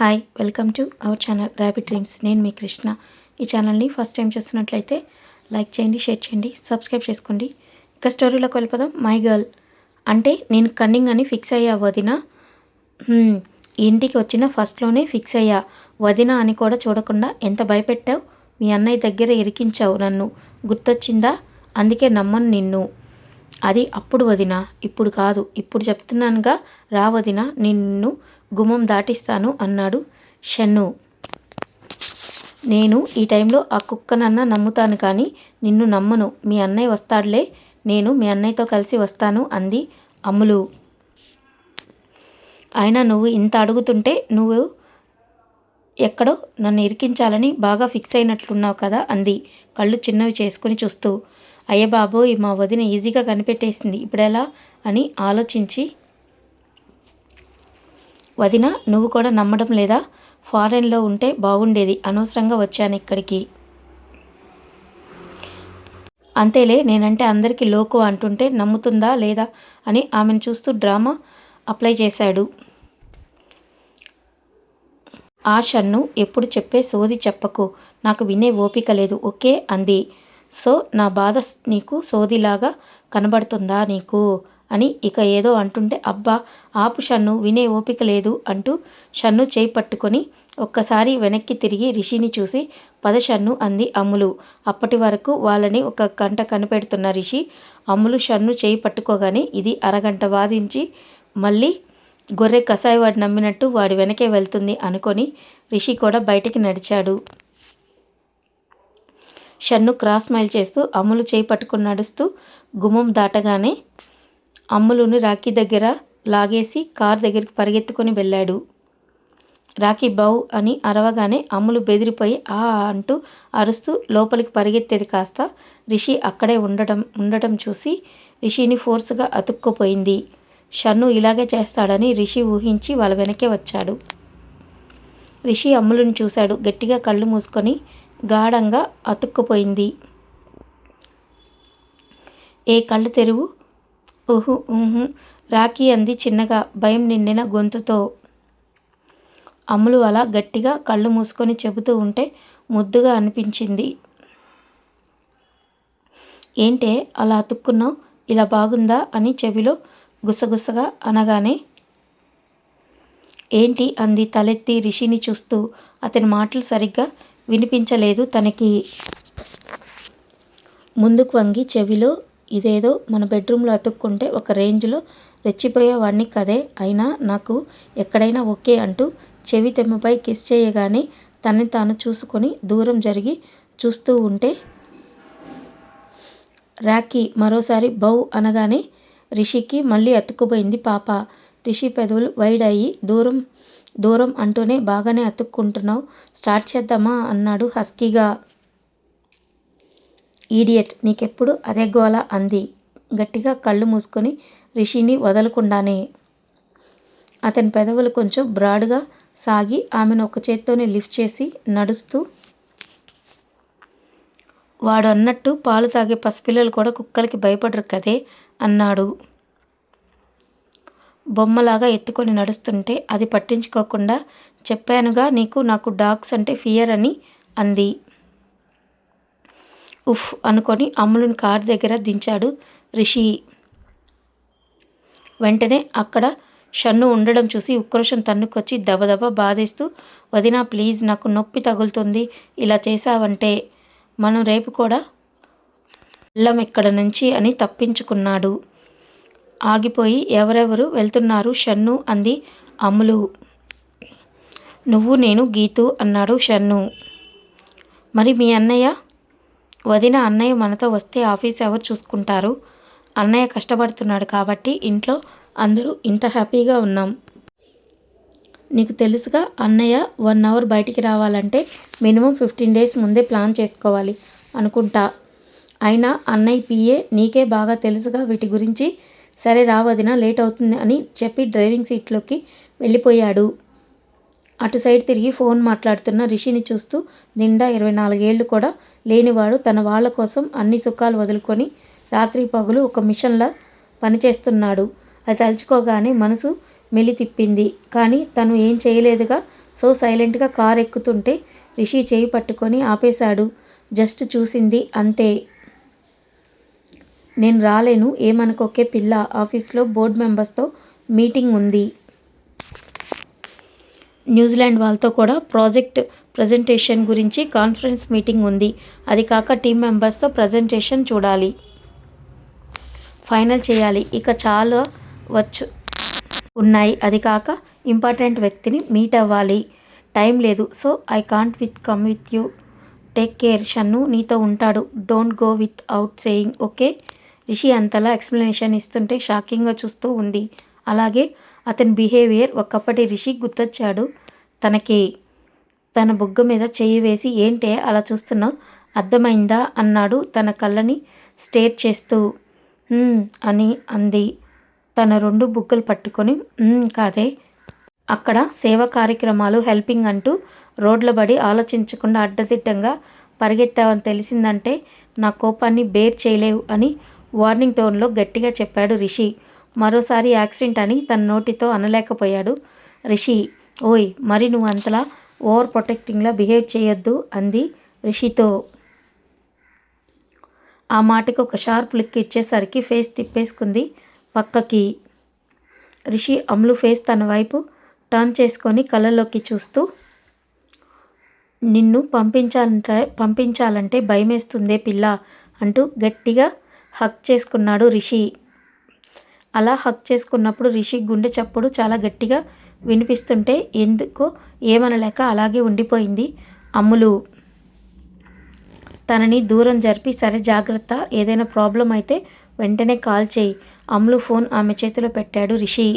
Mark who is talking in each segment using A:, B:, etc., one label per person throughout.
A: Hi welcome to our channel rapid dreams నేను మీ కృష్ణ. ఈ ఛానల్ని ఫస్ట్ టైం చూస్తున్నట్లయితే లైక్ చేయండి షేర్ చేయండి సబ్స్క్రైబ్ చేసుకోండి. ఇక స్టోరీలోకి వెళ్ళిపోదాం మై గర్ల్ అంటే నేను కన్నింగ్ అని ఫిక్స్ అయ్యా వదిన. ఇంటికి వచ్చిన ఫస్ట్లోనే ఫిక్స్ అయ్యా. వదిన అని కూడా చూడకుండా ఎంత భయపెట్టావు? మీ అన్నయ్య దగ్గర ఇరికించావు నన్ను. గుర్తొచ్చిందా? అందుకే నమ్మను నిన్ను. అది అప్పుడు వదిన ఇప్పుడు కాదు ఇప్పుడు చెప్తున్నానుగా రా వదిన నిన్ను గుమ్మం దాటిస్తాను అన్నాడు షన్ను. నేను ఈ టైంలో ఆ కుక్కనన్నా నమ్ముతాను కానీ నిన్ను నమ్మను. మీ అన్నయ్య వస్తాడులే నేను మీ అన్నయ్యతో కలిసి వస్తాను అంది అమ్ములు. అయినా నువ్వు ఇంత అడుగుతుంటే నువ్వు ఎక్కడో నన్ను ఇరికించాలని బాగా ఫిక్స్ అయినట్లున్నావు కదా అంది. కళ్ళు చిన్నవి చేసుకుని చూస్తూ. అయ్య బాబోయ్ మా వదిన ఈజీగా కనిపెట్టేసింది. ఇప్పుడెలా? అని ఆలోచించి వదిన నువ్వు కూడా నమ్మడం లేదా? ఫారెన్లో ఉంటే బాగుండేది. అనవసరంగా వచ్చాను ఇక్కడికి. అంతేలే నేనంటే అందరికీ లోకు అంటుంటే నమ్ముతుందా లేదా? అని ఆమెను చూస్తూ డ్రామా అప్లై చేశాడు. ఆ షన్ను ఎప్పుడు చెప్పే సోది చెప్పకు. నాకు వినే ఓపిక లేదు. ఓకే అంది. సో నా బాధ నీకు సోదిలాగా కనబడుతుందా నీకు? అని ఇక ఏదో అంటుంటే అబ్బా ఆపు షన్ను వినే ఓపిక లేదు అంటూ షన్ను చేయి పట్టుకొని ఒక్కసారి వెనక్కి తిరిగి రిషిని చూసి పద షన్ను అంది అమ్ములు. అప్పటి వరకు వాళ్ళని ఒక గంట కనిపెడుతున్న రిషి అమ్ములు షన్ను చేయి పట్టుకోగానే ఇది అరగంట వాదించి మళ్ళీ గొర్రె కసాయి వాడు నమ్మినట్టు వాడి వెనకే వెళ్తుంది అనుకొని రిషి కూడా బయటికి నడిచాడు. షన్ను క్రాస్ మైల్ చేస్తూ అమ్ములు చేయి పట్టుకుని నడుస్తూ గుమ్మం దాటగానే అమ్ములుని రాఖీ దగ్గర లాగేసి కార్ దగ్గరికి పరిగెత్తుకొని వెళ్ళాడు. రాఖీ బావు అని అరవగానే అమ్ములు బెదిరిపోయి ఆ అంటూ అరుస్తూ లోపలికి పరిగెత్తేది కాస్త రిషి అక్కడే ఉండడం ఉండటం చూసి రిషిని ఫోర్స్గా అతుక్కుపోయింది. షన్ను ఇలాగే చేస్తాడని రిషి ఊహించి వాళ్ళ వెనకే వచ్చాడు. రిషి అమ్ములను చూశాడు. గట్టిగా కళ్ళు మూసుకొని గాఢంగా అతుక్కుపోయింది. ఏ కళ్ళు తెరువు? ఉహు ఉహు రాఖీ అంది చిన్నగా భయం నిండిన గొంతుతో. అమ్ములు అలా గట్టిగా కళ్ళు మూసుకొని చెబుతూ ఉంటే ముద్దుగా అనిపించింది. ఏంటే అలా అతుక్కున్నావు? ఇలా బాగుందా? అని చెవిలో గుసగుసగా అనగానే ఏంటి అంది తలెత్తి రిషిని చూస్తూ అతని మాటలు సరిగ్గా వినిపించలేదు. తనకి ముందుకు వంగి చెవిలో ఇదేదో మన బెడ్రూమ్లో అతుక్కుంటే ఒక రేంజ్లో రెచ్చిపోయేవాడిని కదే. అయినా నాకు ఎక్కడైనా ఓకే అంటూ చెవి తెమ్మపై కిస్ చేయగానే తనని తాను చూసుకొని దూరం జరిగి చూస్తూ ఉంటే రాఖీ మరోసారి బౌ అనగానే రిషికి మళ్ళీ అతుక్కుపోయింది పాప. రిషి పెదవులు వైడ్ అయ్యి దూరం దూరం అంటూనే బాగానే అతుక్కుంటున్నావు. స్టార్ట్ చేద్దామా? అన్నాడు హస్కీగా. ఈడియట్ నీకెప్పుడు అదే గోల? అంది. గట్టిగా కళ్ళు మూసుకొని రిషిని వదలకుండానే. అతని పెదవులు కొంచెం బ్రాడ్గా సాగి ఆమెను ఒక చేత్తోనే లిఫ్ట్ చేసి నడుస్తూ వాడు అన్నట్టు పాలు తాగే పసిపిల్లలు కూడా కుక్కలకి భయపడరు కదే అన్నాడు. బొమ్మలాగా ఎత్తుకొని నడుస్తుంటే అది పట్టించుకోకుండా చెప్పానుగా నీకు నాకు డాగ్స్ అంటే ఫియర్ అని అంది. ఉఫ్ అనుకొని అమ్ములను కారు దగ్గర దించాడు రిషి. వెంటనే అక్కడ షన్ను ఉండడం చూసి ఉక్రోషం తన్నుకొచ్చి దబదబ బాధేస్తూ వదినా ప్లీజ్ నాకు నొప్పి తగులుతుంది ఇలా చేశావంటే మనం రేపు కూడా వెళ్ళం ఇక్కడ నుంచి అని తప్పించుకున్నాడు. ఆగిపోయి ఎవరెవరు వెళ్తున్నారు? షన్ను అంది అమ్ములు. నువ్వు నేను గీతు అన్నాడు షన్ను. మరి మీ అన్నయ్య? వదిన అన్నయ్య మనతో వస్తే ఆఫీస్ ఎవరు చూసుకుంటారు? అన్నయ్య కష్టపడుతున్నాడు కాబట్టి ఇంట్లో అందరూ ఇంత హ్యాపీగా ఉన్నాం. నీకు తెలుసుగా అన్నయ్య వన్ అవర్ బయటికి రావాలంటే మినిమం ఫిఫ్టీన్ డేస్ ముందే ప్లాన్ చేసుకోవాలి అనుకుంటా. అయినా అన్నయ్య పిఏ నీకే బాగా తెలుసుగా వీటి గురించి సరే రావదినా లేట్ అవుతుంది అని చెప్పి డ్రైవింగ్ సీట్లోకి వెళ్ళిపోయాడు. అటు సైడ్ తిరిగి ఫోన్ మాట్లాడుతున్న రిషిని చూస్తూ నిండా ఇరవై నాలుగేళ్ళు కూడా లేనివాడు తన వాళ్ళ కోసం అన్ని సుఖాలు వదులుకొని రాత్రి పగులు ఒక మిషన్లా పనిచేస్తున్నాడు. అది తలుచుకోగానే మనసు మెలి తిప్పింది కానీ తను ఏం చేయలేదుగా సో సైలెంట్గా కార్ ఎక్కుతుంటే రిషి చేయి పట్టుకొని ఆపేశాడు. జస్ట్ చూసింది అంతే. నేను రాలేను ఏమనుకోకే పిల్ల ఆఫీస్లో బోర్డ్ మెంబర్స్తో మీటింగ్ ఉంది. న్యూజిలాండ్ వాళ్ళతో కూడా ప్రాజెక్ట్ ప్రజెంటేషన్ గురించి కాన్ఫరెన్స్ మీటింగ్ ఉంది. అది కాక టీం మెంబర్స్తో ప్రజెంటేషన్ చూడాలి. ఫైనల్ చేయాలి. ఇక చాలా వచ్చు ఉన్నాయి. అది కాక ఇంపార్టెంట్ వ్యక్తిని మీట్ అవ్వాలి. టైం లేదు. So I can't with come with you. Take care. Shannu నీతో ఉంటాడు. Don't go without saying. Okay? Rishi అంతలా ఎక్స్ప్లెనేషన్ ఇస్తుంటే షాకింగ్గా చూస్తూ ఉంది. అలాగే అతని బిహేవియర్ ఒకప్పటి రిషి గుర్తొచ్చాడు. తనకి తన బుగ్గ మీద చెయ్యి వేసి ఏంటే అలా చూస్తున్నావు? అర్థమైందా? అన్నాడు తన కళ్ళని స్టేర్ చేస్తూ. అని అంది. తన రెండు బుగ్గలు పట్టుకొని కాదే. అక్కడ సేవా కార్యక్రమాలు హెల్పింగ్ అంటూ రోడ్ల బడి ఆలోచించకుండా అడ్డదిడ్డంగా పరిగెత్తావని తెలిసిందంటే నా కోపాన్ని బేర్ చేయలేవు అని వార్నింగ్ టోన్లో గట్టిగా చెప్పాడు రిషి. మరోసారి యాక్సిడెంట్ అని తన నోటితో అనలేకపోయాడు. రిషి ఓయ్ మరి నువ్వు అంతలా ఓవర్ ప్రొటెక్టింగ్లా బిహేవ్ చేయొద్దు అంది రిషితో. ఆ మాటకు ఒక షార్ప్ లుక్ ఇచ్చేసరికి ఫేస్ తిప్పేసుకుంది పక్కకి. రిషి అమ్లు ఫేస్ తన వైపు టర్న్ చేసుకొని కళ్ళలోకి చూస్తూ నిన్ను పంపించాలంటే పంపించాలంటే భయమేస్తుందే పిల్ల అంటూ గట్టిగా హక్ చేసుకున్నాడు రిషి. అలా హక్ చేసుకున్నప్పుడు రిషి గుండె చప్పుడు చాలా గట్టిగా వినిపిస్తుంటే ఎందుకో ఏమనలేక అలాగే ఉండిపోయింది అమ్ములు. తనని దూరం జరిపి సరే జాగ్రత్త ఏదైనా ప్రాబ్లం అయితే వెంటనే కాల్ చేయి. అమ్ములు ఫోన్ ఆమె చేతిలో పెట్టాడు రిషి.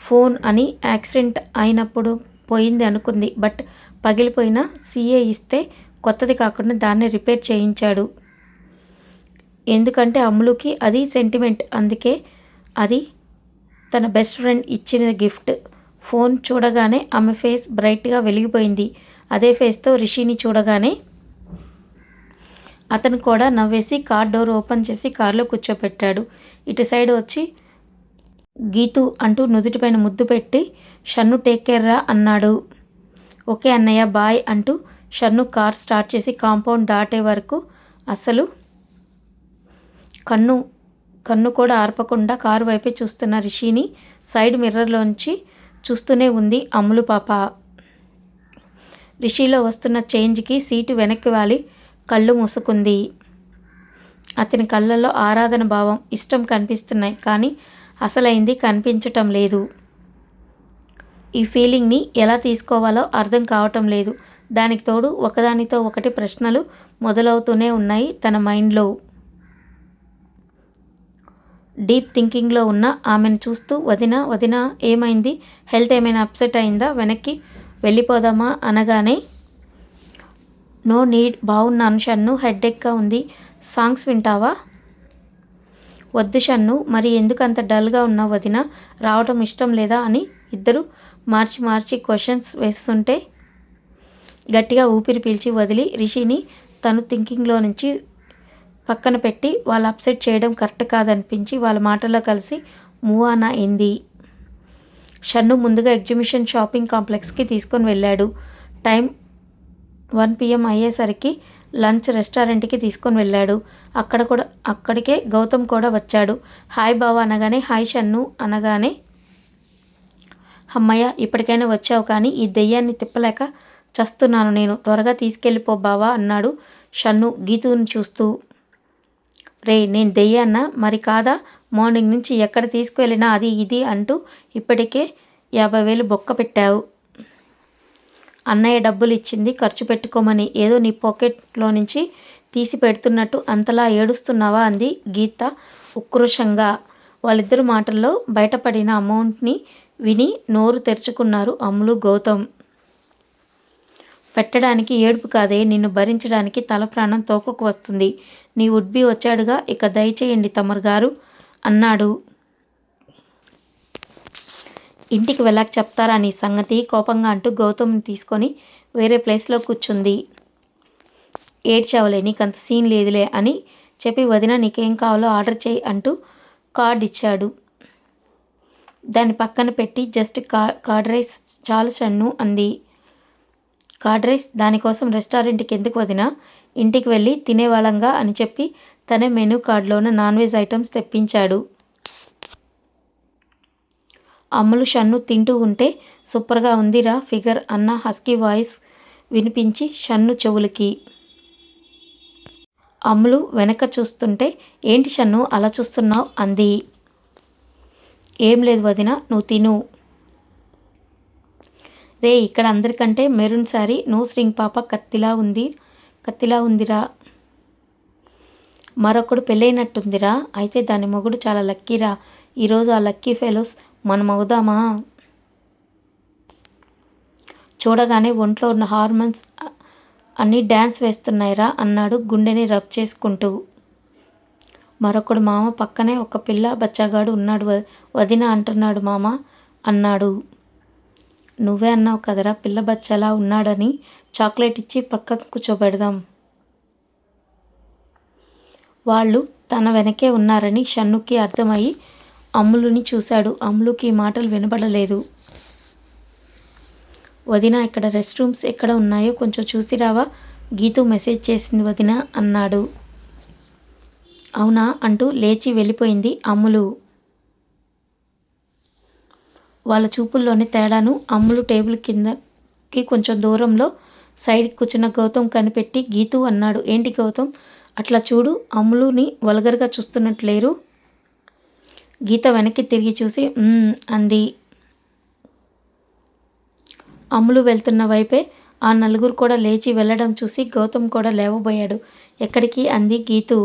A: ఫోన్ అని యాక్సిడెంట్ అయినప్పుడు పోయింది అనుకుంది బట్ పగిలిపోయిన సీఏ ఇస్తే కొత్తది కాకుండా దాన్ని రిపేర్ చేయించాడు. ఎందుకంటే అమ్ములుకి అది సెంటిమెంట్ అందుకే అది తన బెస్ట్ ఫ్రెండ్ ఇచ్చిన గిఫ్ట్ ఫోన్ చూడగానే ఆమె ఫేస్ బ్రైట్గా వెలిగిపోయింది. అదే ఫేస్తో రిషిని చూడగానే అతను కూడా నవ్వేసి కార్ డోర్ ఓపెన్ చేసి కారులో కూర్చోపెట్టాడు. ఇటు సైడ్ వచ్చి గీతు అంటూ నుదుటిపైన ముద్దు పెట్టి షన్ను టేక్ కేర్ రా అన్నాడు. ఓకే అన్నయ్య బాయ్ అంటూ షన్ను కార్ స్టార్ట్ చేసి కాంపౌండ్ దాటే వరకు అసలు కన్ను కన్ను కూడా ఆర్పకుండా కారు వైపే చూస్తున్న రిషిని సైడ్ మిర్రర్లోంచి చూస్తూనే ఉంది అమ్ములు పాప. రిషిలో వస్తున్న చేంజ్కి సీటు వెనక్కి వాలి కళ్ళు మూసుకుంది. అతని కళ్ళల్లో ఆరాధన భావం ఇష్టం కనిపిస్తున్నాయి కానీ అసలైంది కనిపించటం లేదు. ఈ ఫీలింగ్ని ఎలా తీసుకోవాలో అర్థం కావటం లేదు. దానికి తోడు ఒకదానితో ఒకటి ప్రశ్నలు మొదలవుతూనే ఉన్నాయి తన మైండ్లో. డీప్ థింకింగ్లో ఉన్న ఆమెను చూస్తూ వదిన వదిన ఏమైంది? హెల్త్ ఏమైనా అప్సెట్ అయిందా? వెనక్కి వెళ్ళిపోదామా? అనగానే నో నీడ్ బాగున్నాను షన్ను హెడ్డెక్గా ఉంది. సాంగ్స్ వింటావా? వద్దు షన్ను మరి ఎందుకు అంత డల్గా ఉన్నావు వదిన? రావటం ఇష్టం లేదా? అని ఇద్దరు మార్చి మార్చి క్వశ్చన్స్ వేస్తుంటే గట్టిగా ఊపిరి పీల్చి వదిలి రిషిని తను థింకింగ్లో నుంచి పక్కన పెట్టి వాళ్ళు అప్సెట్ చేయడం కరెక్ట్ కాదనిపించి వాళ్ళ మాటల్లో కలిసి మూవ్ ఆన్ అయింది షన్ను ముందుగా ఎగ్జిబిషన్ షాపింగ్ కాంప్లెక్స్కి తీసుకొని వెళ్ళాడు. టైం వన్ పిఎం అయ్యేసరికి లంచ్ రెస్టారెంట్కి తీసుకొని వెళ్ళాడు. అక్కడ కూడా అక్కడికే గౌతమ్ కూడా వచ్చాడు. హాయ్ బావ అనగానే హాయ్ షన్ను అనగానే అమ్మయ్య ఇప్పటికైనా వచ్చావు కానీ ఈ దెయ్యాన్ని తిప్పలేక చస్తున్నాను నేను. త్వరగా తీసుకెళ్ళిపో బావా అన్నాడు షన్ను గీతుని చూస్తూ. రే నేను దెయ్యాన్న? మరి కాదా? మార్నింగ్ నుంచి ఎక్కడ తీసుకువెళ్ళినా అది ఇది అంటూ ఇప్పటికే యాభై వేలు బొక్క పెట్టావు. అన్నయ్య డబ్బులు ఇచ్చింది ఖర్చు పెట్టుకోమని ఏదో నీ పాకెట్లో నుంచి తీసి పెడుతున్నట్టు అంతలా ఏడుస్తున్నావా అంది గీత ఉక్రోషంగా. వాళ్ళిద్దరు మాటల్లో బయటపడిన అమౌంట్ని విని నోరు తెరుచుకున్నారు అమ్ములు గౌతమ్. పెట్టడానికి ఏడుపు కాదే నిన్ను భరించడానికి తల ప్రాణం తోకకు వస్తుంది. నీ ఉడ్బి వచ్చాడుగా ఇక దయచేయండి తమరు గారు అన్నాడు. ఇంటికి వెళ్ళాక చెప్తారా నీ సంగతి? కోపంగా అంటూ గౌతమ్ని తీసుకొని వేరే ప్లేస్లో కూర్చుంది. ఏడ్చావులే నీకంత సీన్ లేదులే అని చెప్పి వదిన నీకేం కావాలో ఆర్డర్ చేయి అంటూ కార్డ్ ఇచ్చాడు. దాన్ని పక్కన పెట్టి జస్ట్ కా కార్డ్ రైస్ చాలు చన్ను అంది. కార్డ్ రైస్ దానికోసం రెస్టారెంట్కి ఎందుకు వదినా? ఇంటికి వెళ్ళి తినేవాళ్ళంగా అని చెప్పి తనే మెనూ కార్డులోన నాన్ వెజ్ ఐటమ్స్ తెప్పించాడు. అమ్ములు షన్ను తింటూ ఉంటే సూపర్గా ఉందిరా ఫిగర్ అన్న హస్కీ వాయిస్ వినిపించి షన్ను చెవులకి. అమ్ములు వెనక చూస్తుంటే ఏంటి షన్ను అలా చూస్తున్నావు? అంది. ఏం లేదు వదిన నువ్వు తిను. రే ఇక్కడ అందరికంటే మెరూన్ శారీ నో శ్రింగ్ పాప కత్తిలా ఉంది. కత్తిలా ఉందిరా. మరొకడు పెళ్ళైనట్టుందిరా. అయితే దాని మొగుడు చాలా లక్కీరా. ఈరోజు ఆ లక్కీ ఫెలోస్ మనం అవుదామా? చూడగానే ఒంట్లో ఉన్న హార్మోన్స్ అన్నీ డ్యాన్స్ వేస్తున్నాయిరా అన్నాడు గుండెని రబ్ చేసుకుంటూ. మరొకడు మామ పక్కనే ఒక పిల్ల బచ్చగాడు ఉన్నాడు. వదిన అంటున్నాడు మామ అన్నాడు. నువ్వే అన్నావు కదరా పిల్ల బచ్చలా ఉన్నాడని చాక్లెట్ ఇచ్చి పక్కకు కూర్చోబెడదాం. వాళ్ళు తన వెనకే ఉన్నారని షన్నుకి అర్థమయ్యి అమ్ములుని చూశాడు. అమ్ములుకి ఈ మాటలు వినబడలేదు. వదిన ఇక్కడ రెస్ట్ రూమ్స్ ఎక్కడ ఉన్నాయో కొంచెం చూసి రావా? గీతు మెసేజ్ చేసింది వదిన అన్నాడు. అవునా అంటూ లేచి వెళ్ళిపోయింది అమ్ములు. వాళ్ళ చూపుల్లోని తేడాను అమ్ములు టేబుల్ కిందకి కొంచెం దూరంలో సైడ్కి కూర్చున్న గౌతమ్ కనిపెట్టి గీతు అన్నాడు. ఏంటి గౌతమ్? అట్లా చూడు అమ్ములుని వల్గర్గా చూస్తున్నట్లేరు గీత వెనక్కి తిరిగి చూసి అంది. అమ్ములు వెళ్తున్న వైపే ఆ నలుగురు కూడా లేచి వెళ్ళడం చూసి గౌతమ్ కూడా లేవబోయాడు. ఎక్కడికి? అంది గీతు.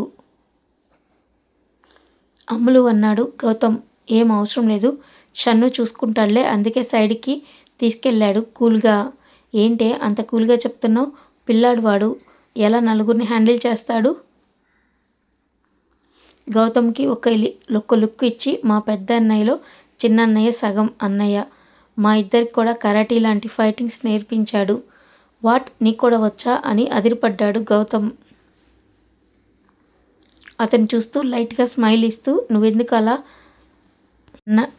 A: అమ్ములు అన్నాడు గౌతమ్. ఏం అవసరం లేదు. షన్ను చూసుకుంటాడులే. అందుకే సైడ్కి తీసుకెళ్ళాడు. కూల్గా ఏంటే అంత కూల్గా చెప్తున్నావు? పిల్లాడు వాడు. ఎలా నలుగురిని హ్యాండిల్ చేస్తాడు? గౌతమ్కి ఒక ఒక్క ఒక లుక్ ఇచ్చి మా పెద్ద అన్నయ్యలో చిన్న అన్నయ్య సగం అన్నయ్య. మా ఇద్దరికి కూడా కరాటీ లాంటి ఫైటింగ్స్ నేర్పించాడు. వాట్? నీకు కూడా వచ్చా? అని అదిరిపడ్డాడు గౌతమ్. అతను చూస్తూ లైట్గా స్మైల్ ఇస్తూ నువ్వెందుకు అలా న-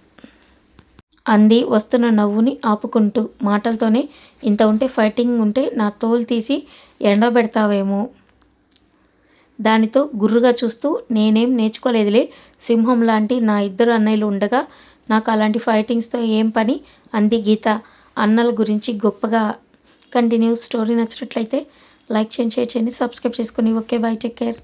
A: అంది వస్తున్న నవ్వుని ఆపుకుంటూ. మాటలతోనే ఇంత ఉంటే ఫైటింగ్ ఉంటే నా తోలు తీసి ఎండబెడతావేమో దానితో గుర్రుగా చూస్తూ నేనేం నేర్చుకోలేదులే. సింహం లాంటి నా ఇద్దరు అన్నయ్యలు ఉండగా నాకు అలాంటి ఫైటింగ్స్తో ఏం పని? అంది గీత. అన్నల గురించి గొప్పగా కంటిన్యూ స్టోరీ నచ్చినట్లయితే లైక్ చేయండి షేర్ చేయండి సబ్స్క్రైబ్ చేసుకుని. Okay bye take care.